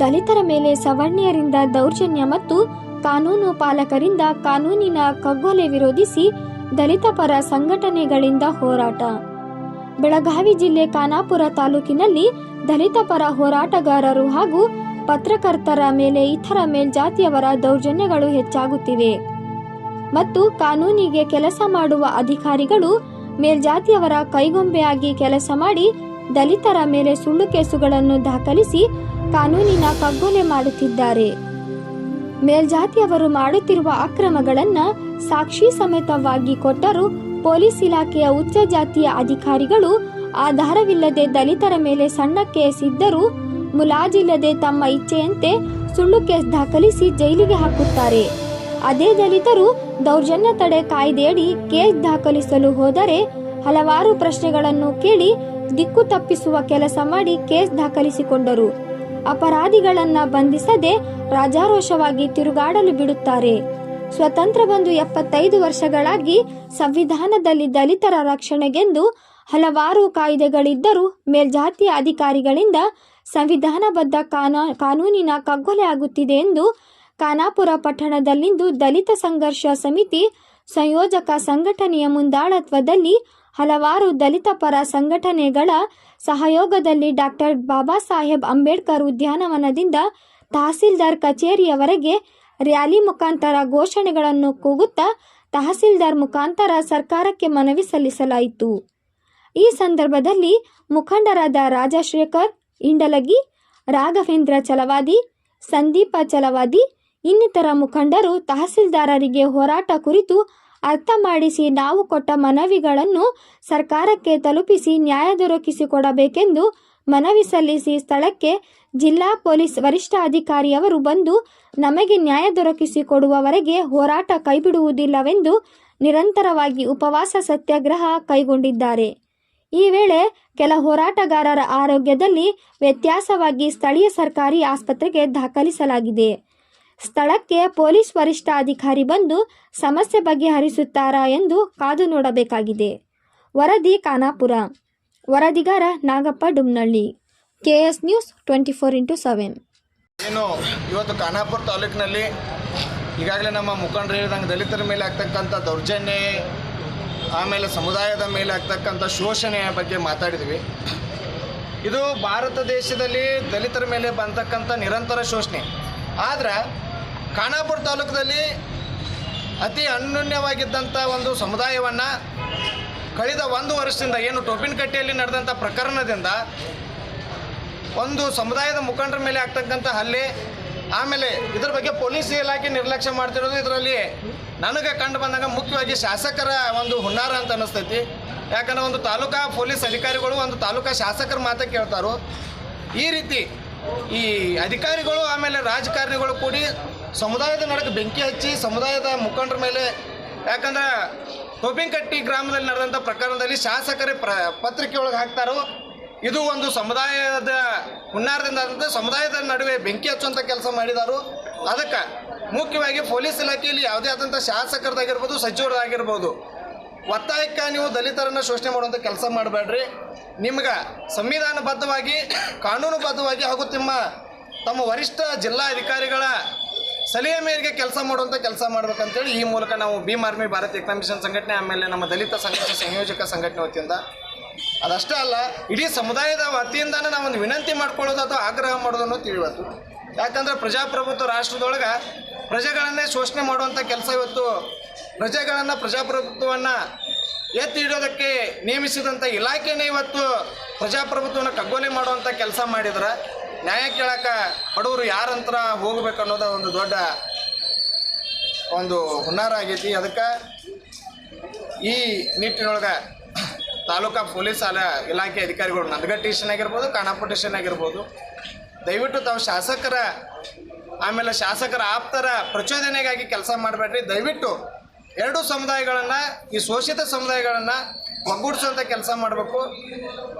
ದಲಿತರ ಮೇಲೆ ಸವರ್ಣೀಯರಿಂದ ದೌರ್ಜನ್ಯ ಮತ್ತು ಕಾನೂನು ಪಾಲಕರಿಂದ ಕಾನೂನಿನ ಕಗ್ಗೊಲೆ ವಿರೋಧಿಸಿ ದಲಿತ ಪರ ಸಂಘಟನೆಗಳಿಂದ ಹೋರಾಟ. ಬೆಳಗಾವಿ ಜಿಲ್ಲೆ ಖಾನಾಪುರ ತಾಲೂಕಿನಲ್ಲಿ ದಲಿತ ಪರ ಹೋರಾಟಗಾರರು ಹಾಗೂ ಪತ್ರಕರ್ತರ ಮೇಲೆ ಇತರ ಮೇಲ್ಜಾತಿಯವರ ದೌರ್ಜನ್ಯಗಳು ಹೆಚ್ಚಾಗುತ್ತಿವೆ. ಮತ್ತು ಕಾನೂನಿಗೆ ಕೆಲಸ ಮಾಡುವ ಅಧಿಕಾರಿಗಳು ಮೇಲ್ಜಾತಿಯವರ ಕೈಗೊಂಬೆಯಾಗಿ ಕೆಲಸ ಮಾಡಿ ದಲಿತರ ಮೇಲೆ ಸುಳ್ಳು ಕೇಸುಗಳನ್ನು ದಾಖಲಿಸಿ ಕಾನೂನಿನ ಕಗ್ಗೊಲೆ ಮಾಡುತ್ತಿದ್ದಾರೆ. ಮೇಲ್ಜಾತಿಯವರು ಮಾಡುತ್ತಿರುವ ಅಕ್ರಮಗಳನ್ನ ಸಾಕ್ಷಿ ಸಮೇತವಾಗಿ ಕೊಟ್ಟರೂ ಪೊಲೀಸ್ ಇಲಾಖೆಯ ಉಚ್ಚ ಜಾತಿಯ ಅಧಿಕಾರಿಗಳು ಆಧಾರವಿಲ್ಲದೆ ದಲಿತರ ಮೇಲೆ ಸಣ್ಣ ಕೇಸ್ ಇದ್ದರೂ ಮುಲಾಜಿಲ್ಲದೆ ತಮ್ಮ ಇಚ್ಛೆಯಂತೆ ಸುಳ್ಳು ಕೇಸ್ ದಾಖಲಿಸಿ ಜೈಲಿಗೆ ಹಾಕುತ್ತಾರೆ. ಅದೇ ದಲಿತರು ದೌರ್ಜನ್ಯ ತಡೆ ಕಾಯ್ದೆಯಡಿ ಕೇಸ್ ದಾಖಲಿಸಲು ಹೋದರೆ ಹಲವಾರು ಪ್ರಶ್ನೆಗಳನ್ನು ಕೇಳಿ ದಿಕ್ಕು ತಪ್ಪಿಸುವ ಕೆಲಸ ಮಾಡಿ ಕೇಸ್ ದಾಖಲಿಸಿಕೊಂಡರು. ಅಪರಾಧಿಗಳನ್ನ ಬಂಧಿಸದೆ ರಾಜಾರೋಷವಾಗಿ ತಿರುಗಾಡಲು ಬಿಡುತ್ತಾರೆ. ಸ್ವತಂತ್ರ ಬಂದು ಎಪ್ಪತ್ತೈದು ವರ್ಷಗಳಾಗಿ ಸಂವಿಧಾನದಲ್ಲಿ ದಲಿತರ ರಕ್ಷಣೆಗೆಂದು ಹಲವಾರು ಕಾಯ್ದೆಗಳಿದ್ದರೂ ಮೇಲ್ಜಾತಿಯ ಅಧಿಕಾರಿಗಳಿಂದ ಸಂವಿಧಾನಬದ್ಧ ಕಾನೂ, ಕಾನೂನಿನ ಕಗ್ಗೊಲೆ ಆಗುತ್ತಿದೆ ಎಂದು ಖಾನಾಪುರ ಪಟ್ಟಣದಲ್ಲಿಂದು ದಲಿತ ಸಂಘರ್ಷ ಸಮಿತಿ ಸಂಯೋಜಕ ಸಂಘಟನೆಯ ಮುಂದಾಳತ್ವದಲ್ಲಿ ಹಲವಾರು ದಲಿತ ಪರ ಸಂಘಟನೆಗಳ ಸಹಯೋಗದಲ್ಲಿ ಡಾಕ್ಟರ್ ಬಾಬಾ ಸಾಹೇಬ್ ಅಂಬೇಡ್ಕರ್ ಉದ್ಯಾನವನದಿಂದ ತಹಸೀಲ್ದಾರ್ ಕಚೇರಿಯವರೆಗೆ ರ್ಯಾಲಿ ಮುಖಾಂತರ ಘೋಷಣೆಗಳನ್ನು ಕೂಗುತ್ತಾ ತಹಸೀಲ್ದಾರ್ ಮುಖಾಂತರ ಸರ್ಕಾರಕ್ಕೆ ಮನವಿ ಸಲ್ಲಿಸಲಾಯಿತು. ಈ ಸಂದರ್ಭದಲ್ಲಿ ಮುಖಂಡರಾದ ರಾಜಶೇಖರ್, ಇಂಡಲಗಿ, ರಾಘವೇಂದ್ರ ಚಲವಾದಿ, ಸಂದೀಪ ಚಲವಾದಿ, ಇನ್ನಿತರ ಮುಖಂಡರು ತಹಸೀಲ್ದಾರರಿಗೆ ಹೋರಾಟ ಕುರಿತು ಅರ್ಥ ಮಾಡಿಸಿ ನಾವು ಕೊಟ್ಟ ಮನವಿಗಳನ್ನು ಸರ್ಕಾರಕ್ಕೆ ತಲುಪಿಸಿ ನ್ಯಾಯ ದೊರಕಿಸಿಕೊಡಬೇಕೆಂದು ಮನವಿ ಸಲ್ಲಿಸಿ ಸ್ಥಳಕ್ಕೆ ಜಿಲ್ಲಾ ಪೊಲೀಸ್ ವರಿಷ್ಠಾಧಿಕಾರಿಯವರು ಬಂದು ನಮಗೆ ನ್ಯಾಯ ದೊರಕಿಸಿಕೊಡುವವರೆಗೆ ಹೋರಾಟ ಕೈಬಿಡುವುದಿಲ್ಲವೆಂದು ನಿರಂತರವಾಗಿ ಉಪವಾಸ ಸತ್ಯಾಗ್ರಹ ಕೈಗೊಂಡಿದ್ದಾರೆ. ಈ ವೇಳೆ ಕೆಲ ಹೋರಾಟಗಾರರ ಆರೋಗ್ಯದಲ್ಲಿ ವ್ಯತ್ಯಾಸವಾಗಿ ಸ್ಥಳೀಯ ಸರ್ಕಾರಿ ಆಸ್ಪತ್ರೆಗೆ ದಾಖಲಿಸಲಾಗಿದೆ. ಸ್ಥಳಕ್ಕೆ ಪೊಲೀಸ್ ವರಿಷ್ಠಾಧಿಕಾರಿ ಬಂದು ಸಮಸ್ಯೆ ಬಗೆಹರಿಸುತ್ತಾರಾ ಎಂದು ಕಾದು ನೋಡಬೇಕಾಗಿದೆ. ವರದಿ Khanapur. ವರದಿಗಾರ Nagappa Dumnalli. KS news twenty four into seven. ಏನು, ಇವತ್ತು ಖಾನಾಪುರ ತಾಲೂಕಿನಲ್ಲಿ ಈಗಾಗಲೇ ನಮ್ಮ ಮುಖಂಡರು ಹೇಳಿದಂಗೆ ದಲಿತರ ಮೇಲೆ ಆಗ್ತಕ್ಕಂಥ ದೌರ್ಜನ್ಯ, ಆಮೇಲೆ ಸಮುದಾಯದ ಮೇಲೆ ಆಗ್ತಕ್ಕಂಥ ಶೋಷಣೆಯ ಬಗ್ಗೆ ಮಾತಾಡಿದ್ವಿ. ಇದು ಭಾರತ ದೇಶದಲ್ಲಿ ದಲಿತರ ಮೇಲೆ ಬಂತಕ್ಕಂಥ ನಿರಂತರ ಶೋಷಣೆ. ಆದ್ರೆ ಖಾನಾಪುರ ತಾಲೂಕದಲ್ಲಿ ಅತಿ ಅನ್ಯೂನ್ಯವಾಗಿದ್ದಂಥ ಒಂದು ಸಮುದಾಯವನ್ನು ಕಳೆದ ಒಂದು ವರ್ಷದಿಂದ ಏನು ಟೋಪಿನಕಟ್ಟೆಯಲ್ಲಿ ನಡೆದಂಥ ಪ್ರಕರಣದಿಂದ ಒಂದು ಸಮುದಾಯದ ಮುಖಂಡರ ಮೇಲೆ ಆಗ್ತಕ್ಕಂಥ ಹಲ್ಲೆ, ಆಮೇಲೆ ಇದ್ರ ಬಗ್ಗೆ ಪೊಲೀಸ್ ಇಲಾಖೆ ನಿರ್ಲಕ್ಷ್ಯ ಮಾಡ್ತಿರೋದು ಇದರಲ್ಲಿ ನನಗೆ ಕಂಡು ಬಂದಾಗ ಮುಖ್ಯವಾಗಿ ಶಾಸಕರ ಒಂದು ಹುನ್ನಾರ ಅಂತ ಅನಿಸ್ತೈತಿ. ಯಾಕಂದ್ರೆ ಒಂದು ತಾಲೂಕಾ ಪೊಲೀಸ್ ಅಧಿಕಾರಿಗಳು ಒಂದು ತಾಲೂಕಾ ಶಾಸಕರ ಮಾತ ಕೇಳ್ತಾರೋ, ಈ ರೀತಿ ಈ ಅಧಿಕಾರಿಗಳು ಆಮೇಲೆ ರಾಜಕಾರಣಿಗಳು ಕೂಡಿ ಸಮುದಾಯದ ನಡಕ್ಕೆ ಬೆಂಕಿ ಹಚ್ಚಿ ಸಮುದಾಯದ ಮುಖಂಡರ ಮೇಲೆ, ಯಾಕಂದ್ರೆ ಟೋಪಿಂಕಟ್ಟಿ ಗ್ರಾಮದಲ್ಲಿ ನಡೆದಂಥ ಪ್ರಕರಣದಲ್ಲಿ ಶಾಸಕರೇ ಪ್ರ, ಪತ್ರಿಕೆ ಒಳಗೆ ಹಾಕ್ತಾರೋ, ಇದು ಒಂದು ಸಮುದಾಯದ ಹುನ್ನಾರದಿಂದ ಆದಂಥ ಸಮುದಾಯದ ನಡುವೆ ಬೆಂಕಿ ಹಚ್ಚುವಂಥ ಕೆಲಸ ಮಾಡಿದಾರು. ಅದಕ್ಕೆ ಮುಖ್ಯವಾಗಿ ಪೊಲೀಸ್ ಇಲಾಖೆಯಲ್ಲಿ ಯಾವುದೇ ಆದಂಥ ಶಾಸಕರದಾಗಿರ್ಬೋದು, ಸಚಿವರದಾಗಿರ್ಬೋದು, ಒತ್ತಾಯಕ್ಕೆ ನೀವು ದಲಿತರನ್ನು ಶೋಷಣೆ ಮಾಡುವಂಥ ಕೆಲಸ ಮಾಡಬೇಡ್ರಿ. ನಿಮ್ಗೆ ಸಂವಿಧಾನಬದ್ಧವಾಗಿ, ಕಾನೂನುಬದ್ಧವಾಗಿ ಹಾಗೂ ನಿಮ್ಮ, ತಮ್ಮ ವರಿಷ್ಠ ಜಿಲ್ಲಾ ಅಧಿಕಾರಿಗಳ ಸಲಹೆ ಮೇರೆಗೆ ಕೆಲಸ ಮಾಡುವಂಥ ಕೆಲಸ ಮಾಡ್ಬೇಕಂತೇಳಿ ಈ ಮೂಲಕ ನಾವು ಭೀಮ್ ಆರ್ಮಿ ಭಾರತ್ ಏಕತಾ ಮಿಷನ್ ಸಂಘಟನೆ, ಆಮೇಲೆ ನಮ್ಮ ದಲಿತ ಸಂಘರ್ಷ ಸಂಯೋಜಕ ಸಂಘಟನೆ ವತಿಯಿಂದ, ಅದಷ್ಟೇ ಅಲ್ಲ, ಇಡೀ ಸಮುದಾಯದ ವತಿಯಿಂದಾನೇ ನಾವೊಂದು ವಿನಂತಿ ಮಾಡ್ಕೊಳ್ಳೋದು ಅಥವಾ ಆಗ್ರಹ ಮಾಡೋದನ್ನು ತಿಳಿವತ್ತು. ಯಾಕಂದ್ರೆ ಪ್ರಜಾಪ್ರಭುತ್ವ ರಾಷ್ಟ್ರದೊಳಗೆ ಪ್ರಜೆಗಳನ್ನೇ ಶೋಷಣೆ ಮಾಡುವಂಥ ಕೆಲಸ ಇವತ್ತು, ಪ್ರಜೆಗಳನ್ನು ಪ್ರಜಾಪ್ರಭುತ್ವವನ್ನು ಎತ್ತಿ ಇಡೋದಕ್ಕೆ ನೇಮಿಸಿದಂಥ ಇಲಾಖೆನೇ ಇವತ್ತು ಪ್ರಜಾಪ್ರಭುತ್ವವನ್ನು ಕಗ್ಗೊಲೆ ಮಾಡುವಂಥ ಕೆಲಸ ಮಾಡಿದ್ರೆ ನ್ಯಾಯ ಕೇಳಕ್ಕೆ ಬಡವರು ಯಾರಂತರ ಹೋಗ್ಬೇಕು ಅನ್ನೋದು ಒಂದು ದೊಡ್ಡ ಒಂದು ಹುನ್ನಾರ ಆಗೈತಿ. ಅದಕ್ಕೆ ಈ ನಿಟ್ಟಿನೊಳಗೆ ತಾಲೂಕಾ ಪೊಲೀಸ್ ಇಲಾಖೆ ಅಧಿಕಾರಿಗಳು ನಂದಗಡ್ ಟೇಷನ್ ಆಗಿರ್ಬೋದು, ಖಾನಾಪುರ ಟೇಷನ್ ಆಗಿರ್ಬೋದು, ದಯವಿಟ್ಟು ತಾವು ಶಾಸಕರ, ಆಮೇಲೆ ಶಾಸಕರ ಆಪ್ತರ ಪ್ರಚೋದನೆಗಾಗಿ ಕೆಲಸ ಮಾಡಬೇಡ್ರಿ. ದಯವಿಟ್ಟು ಎರಡೂ ಸಮುದಾಯಗಳನ್ನು, ಈ ಶೋಷಿತ ಸಮುದಾಯಗಳನ್ನು ಒಗ್ಗೂಡಿಸುವಂಥ ಕೆಲಸ ಮಾಡಬೇಕು.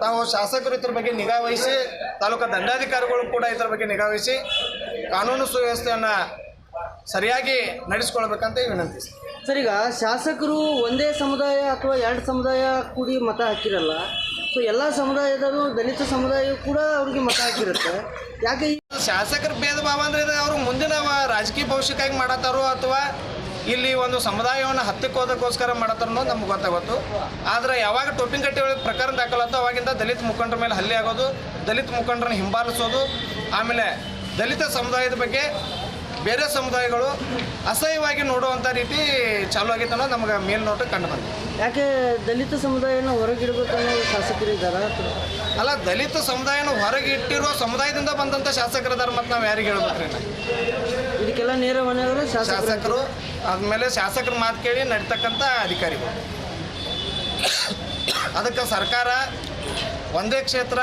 ತಾವು ಶಾಸಕರು ಇದ್ರ ಬಗ್ಗೆ ನಿಗಾ ವಹಿಸಿ ತಾಲೂಕಾ ದಂಡಾಧಿಕಾರಿಗಳು ಕೂಡ ಇದ್ರ ಬಗ್ಗೆ ನಿಗಾ ವಹಿಸಿ ಕಾನೂನು ಸುವ್ಯವಸ್ಥೆಯನ್ನು ಸರಿಯಾಗಿ ನಡೆಸ್ಕೊಳ್ಬೇಕಂತ ವಿನಂತಿಸ್ತೀನಿ ಸರ್ ಈಗ ಶಾಸಕರು ಒಂದೇ ಸಮುದಾಯ ಅಥವಾ ಎರಡು ಸಮುದಾಯ ಕೂಡಿ ಮತ ಹಾಕಿರಲ್ಲ. ಸೊ ಎಲ್ಲ ಸಮುದಾಯದವರು ದಲಿತ ಸಮುದಾಯ ಕೂಡ ಅವ್ರಿಗೆ ಮತ ಹಾಕಿರುತ್ತೆ. ಯಾಕೆ ಶಾಸಕರ ಭೇದ ಭಾವ ಅಂದ್ರೆ ಇದು ಅವರು ಮುಂದಿನ ರಾಜಕೀಯ ಭವಿಷ್ಯಕ್ಕಾಗಿ ಮಾಡತ್ತಾರೋ ಅಥವಾ ಇಲ್ಲಿ ಒಂದು ಸಮುದಾಯವನ್ನು ಹತ್ತಿಕ್ಕೋದಕ್ಕೋಸ್ಕರ ಮಾಡತ್ತಾರ ಅನ್ನೋದು ನಮ್ಗೆ ಗೊತ್ತಾಗೋದು ಆದರೆ ಯಾವಾಗ ಟೋಪಿಂಗ್ ಕಟ್ಟಿ ಒಳಗೆ ಪ್ರಕರಣ ದಾಖಲಾತೋ ಅವಾಗಿಂದ ದಲಿತ ಮುಖಂಡರ ಮೇಲೆ ಹಲ್ಲೆ ಆಗೋದು, ದಲಿತ ಮುಖಂಡರನ್ನ ಹಿಂಬಾಲಿಸೋದು, ಆಮೇಲೆ ದಲಿತ ಸಮುದಾಯದ ಬಗ್ಗೆ ಬೇರೆ ಸಮುದಾಯಗಳು ಅಸಹ್ಯವಾಗಿ ನೋಡುವಂಥ ರೀತಿ ಚಾಲು ಆಗಿತ್ತು ಅನ್ನೋದು ನಮಗೆ ಮೇಲ್ನೋಟ ಕಂಡು ಬಂದಿದೆ. ಯಾಕೆ ದಲಿತ ಸಮುದಾಯನ ಹೊರಗಿಡಬೇಕು ಅನ್ನೋ ಶಾಸಕರು ಇದ್ದಾರಾ? ಅಲ್ಲ ದಲಿತ ಸಮುದಾಯನ ಹೊರಗಿಟ್ಟಿರುವ ಸಮುದಾಯದಿಂದ ಬಂದಂಥ ಶಾಸಕರದಾರ ಮತ್ತು ನಾವು ಯಾರಿಗೆ ಹೇಳ್ಬೇಕ್ರಿ? ಇದಕ್ಕೆಲ್ಲ ನೇರ ಮನೆಯವರು ಶಾಸಕರು? ಶಾಸಕರು ಆದಮೇಲೆ ಶಾಸಕರ ಮಾತು ಕೇಳಿ ನಡೀತಕ್ಕಂಥ ಅಧಿಕಾರಿಗಳು. ಅದಕ್ಕೆ ಸರ್ಕಾರ ಒಂದೇ ಕ್ಷೇತ್ರ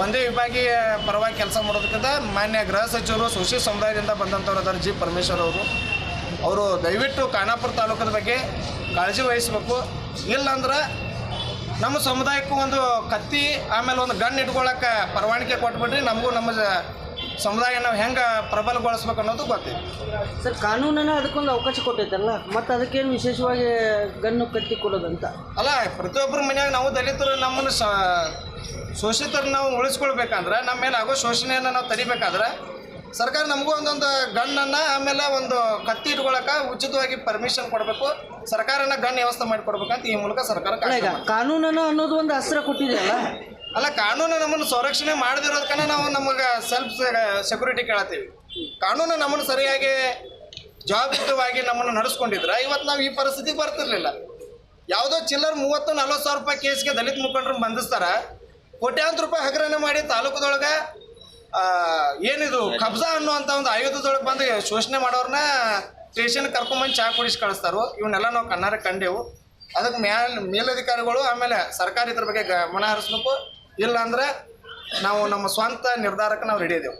ಒಂದೇ ವಿಭಾಗೀಯ ಪರವಾಗಿ ಕೆಲಸ ಮಾಡೋದಕ್ಕಿಂತ ಮಾನ್ಯ ಗೃಹ ಸಚಿವರು ಸುಶಿ ಸಮುದಾಯದಿಂದ ಬಂದಂಥವ್ರು ಅದಾರ ಜಿ ಪರಮೇಶ್ವರ್ ಅವರು. ಅವರು ದಯವಿಟ್ಟು ಖಾನಾಪುರ ತಾಲೂಕದ ಬಗ್ಗೆ ಕಾಳಜಿ ವಹಿಸ್ಬೇಕು. ಇಲ್ಲಾಂದ್ರೆ ನಮ್ಮ ಸಮುದಾಯಕ್ಕೂ ಒಂದು ಕತ್ತಿ ಆಮೇಲೆ ಒಂದು ಗನ್ ಇಟ್ಕೊಳ್ಳೋಕೆ ಪರವಾನಿಗೆ ಕೊಟ್ಬಿಟ್ರಿ ನಮಗೂ ನಮ್ಮ ಸಮುದಾಯ ನಾವು ಹೆಂಗೆ ಪ್ರಬಲಗೊಳಿಸ್ಬೇಕು ಅನ್ನೋದು ಗೊತ್ತಿದೆ ಸರ್ ಕಾನೂನನ್ನು ಅದಕ್ಕೊಂದು ಅವಕಾಶ ಕೊಟ್ಟೈತಲ್ಲ ಮತ್ತು ಅದಕ್ಕೇನು ವಿಶೇಷವಾಗಿ ಗನ್ನು ಕತ್ತಿ ಕೊಡೋದಂತ? ಅಲ್ಲ ಪ್ರತಿಯೊಬ್ಬರ ಮನೆಯಾಗ ನಾವು ದಲಿತರು ನಮ್ಮನ್ನು ಸ ಶೋಷಿತರು ನಾವು ಉಳಿಸ್ಕೊಳ್ಬೇಕಂದ್ರೆ ನಮ್ಮ ಮೇಲೆ ಆಗೋ ಶೋಷಣೆಯನ್ನು ನಾವು ತಡಿಬೇಕಾದ್ರೆ ಸರ್ಕಾರ ನಮಗೂ ಒಂದೊಂದು ಗಣ್ಣನ್ನು ಆಮೇಲೆ ಒಂದು ಕತ್ತಿ ಇಟ್ಕೊಳಕ್ಕೆ ಉಚಿತವಾಗಿ ಪರ್ಮಿಷನ್ ಕೊಡಬೇಕು. ಸರ್ಕಾರನ ಗಣ್ಣ ವ್ಯವಸ್ಥೆ ಮಾಡಿಕೊಡ್ಬೇಕಂತ ಈ ಮೂಲಕ ಸರ್ಕಾರ ಕಾನೂನನ್ನು ಕಾನೂನನ್ನ ಅನ್ನೋದು ಒಂದು ಅಸ್ತ್ರ ಕೊಟ್ಟಿದೆಯಲ್ಲ ಅಲ್ಲ? ಕಾನೂನು ನಮ್ಮನ್ನು ಸಂರಕ್ಷಣೆ ಮಾಡದಿರೋದಕ್ಕನ ನಾವು ನಮಗೆ ಸೆಲ್ಫ್ ಸೆಕ್ಯೂರಿಟಿ ಕೇಳತ್ತೀವಿ. ಕಾನೂನು ನಮ್ಮನ್ನು ಸರಿಯಾಗಿ ಜವಾಬ್ದಾರಿತವಾಗಿ ನಮ್ಮನ್ನು ನಡೆಸ್ಕೊಂಡಿದ್ರೆ ಇವತ್ತು ನಾವು ಈ ಪರಿಸ್ಥಿತಿಗೆ ಬರ್ತಿರ್ಲಿಲ್ಲ. ಯಾವುದೋ ಚಿಲ್ಲರ್ ಮೂವತ್ತು ನಲ್ವತ್ತು ಸಾವಿರ ರೂಪಾಯಿ ಕೇಸ್ಗೆ ದಲಿತ ಮುಖಂಡರು ಬಂಧಿಸ್ತಾರ. ಕೋಟ್ಯಾಂತರ ರೂಪಾಯಿ ಹಗರಣ ಮಾಡಿ ತಾಲೂಕದೊಳಗೆ ಏನಿದು, ಕಬ್ಜಾ ಅನ್ನುವಂಥ ಒಂದು ಆಯುಧದೊಳಗೆ ಬಂದು ಶೋಷಣೆ ಮಾಡೋರನ್ನ ಸ್ಟೇಷನ್ ಕರ್ಕೊಂಬಂದು ಚಾ ಕುಡಿಸಿ ಕಳಿಸ್ತಾರೋ. ಇವನ್ನೆಲ್ಲ ನಾವು ಕಣ್ಣಾರ ಕಂಡೆವು. ಅದಕ್ಕೆ ಮ್ಯಾಲ, ಮೇಲಧಿಕಾರಿಗಳು ಆಮೇಲೆ ಸರ್ಕಾರ ಇದ್ರ ಬಗ್ಗೆ ಗಮನ ಹರಿಸ್ಬೇಕು. ಇಲ್ಲ ಅಂದ್ರೆ ನಾವು ನಮ್ಮ ಸ್ವಂತ ನಿರ್ಧಾರಕ್ಕೆ ನಾವು ರೆಡಿ ಇದ್ದೇವೆ